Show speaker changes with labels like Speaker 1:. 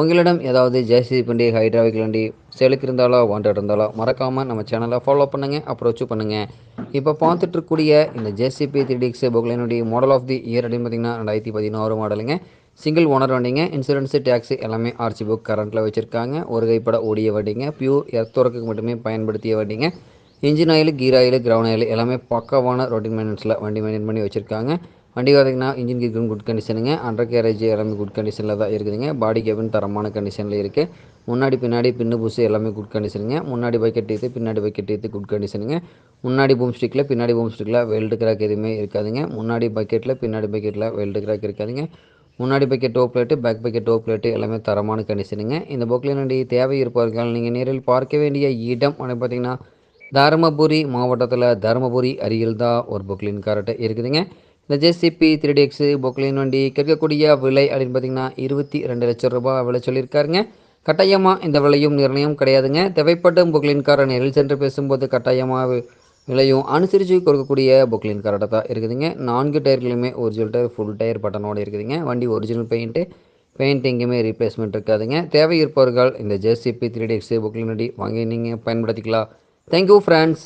Speaker 1: உங்களிடம் ஏதாவது ஜேசிபி வண்டி ஹைட்ராவிக் வண்டி செலுக்கு இருந்தாலோ வாண்டட் இருந்தாலோ மறக்காமல் நம்ம சேனலை ஃபாலோ பண்ணுங்கள் அப்ரோச்சு பண்ணுங்கள் இப்போ பார்த்துட்ருக்கக்கூடிய இந்த ஜேசிபி த்ரீ டிஎக்ஸ் பொக்லைனுடைய மாடல் ஆஃப் தி இயர் அப்படின்னு பார்த்திங்கன்னா ரெண்டாயிரத்தி பதினாறு மாடலுங்க சிங்கிள் ஓனர் வண்டிங்க இன்சூரன்ஸு டேக்ஸு எல்லாமே ஆர்சி புக் கரண்ட்டில் வச்சுருக்காங்க. ஒரு கைப்பட ஓடிய வண்டிங்க பியூர் எர்த்தோரக்கு மட்டுமே பயன்படுத்திய வண்டிங்க. Engine oil gear oil ground oil எல்லாமே பக்கவான ரொட்டீன் மெயின்டெனன்ஸில் வண்டி மெயின்டைன் பண்ணி வச்சுருக்காங்க. வண்டி பார்த்திங்கன்னா இன்ஜின் கீர் குட் கண்டிஷனுங்க அண்டர் கேரேஜ் எல்லாமே குட் கண்டிஷனில் தான் இருக்குதுங்க. பாடி கேபின் தரமான கண்டிஷனில் இருக்குது முன்னாடி பின்னாடி பின்னு பூசு எல்லாமே குட் கண்டிஷனுங்க முன்னாடி பக்கெட் டீத்து பின்னாடி பக்கெட் இது குட் கண்டிஷனுங்க முன்னாடி பூம் ஸ்டிக்கில் பின்னாடி பூம் ஸ்டிக்கில் வெல்டு கிராக் எதுவுமே இருக்காதுங்க. முன்னாடி பக்கெட்டில் பின்னாடி பக்கெட்டில் வெல்டு கிராக் இருக்காதுங்க. முன்னாடி bucket toe plate back bucket toe plate எல்லாமே தரமான கண்டிஷனுங்க இந்த பொக்லினுடைய தேவை இருப்பவர்கள் நீங்கள் நேரில் பார்க்க வேண்டிய இடம் அப்படின்னு பார்த்தீங்கன்னா தருமபுரி மாவட்டத்தில் தருமபுரி அருகில் தான் ஒரு பொக்லின் கார்ட்டை இருக்குதுங்க. இந்த ஜேசிபி த்ரீ டிஎக்ஸு பொக்லின் வண்டி கேட்கக்கூடிய விலை அப்படின்னு பார்த்தீங்கன்னா இருபத்தி ரெண்டு லட்சம் ரூபாய் விலை சொல்லியிருக்காருங்க. கட்டாயமாக இந்த விலையும் நிர்ணயம் கிடையாதுங்க. தேவைப்படும் பொக்லின் காரை நேரில் சென்று பேசும்போது கட்டாயமாக விலையும் அனுசரித்து கொடுக்கக்கூடிய பொக்லின் கார்டை தான் இருக்குதுங்க. நான்கு டயர்களுமே ஒரிஜினல் டயர் ஃபுல் டயர் பட்டனோடு இருக்குதுங்க. வண்டி ஒரிஜினல் பெயிண்ட்டு பெயிண்ட் எங்கேயுமே ரீப்ளேஸ்மெண்ட் இருக்காதுங்க. தேவை இருப்பவர்கள் இந்த ஜேசிபி த்ரீ டிஎக்ஸு பொக்லின் வண்டி வாங்கி நீங்கள் பயன்படுத்திக்கலாம். Thank you friends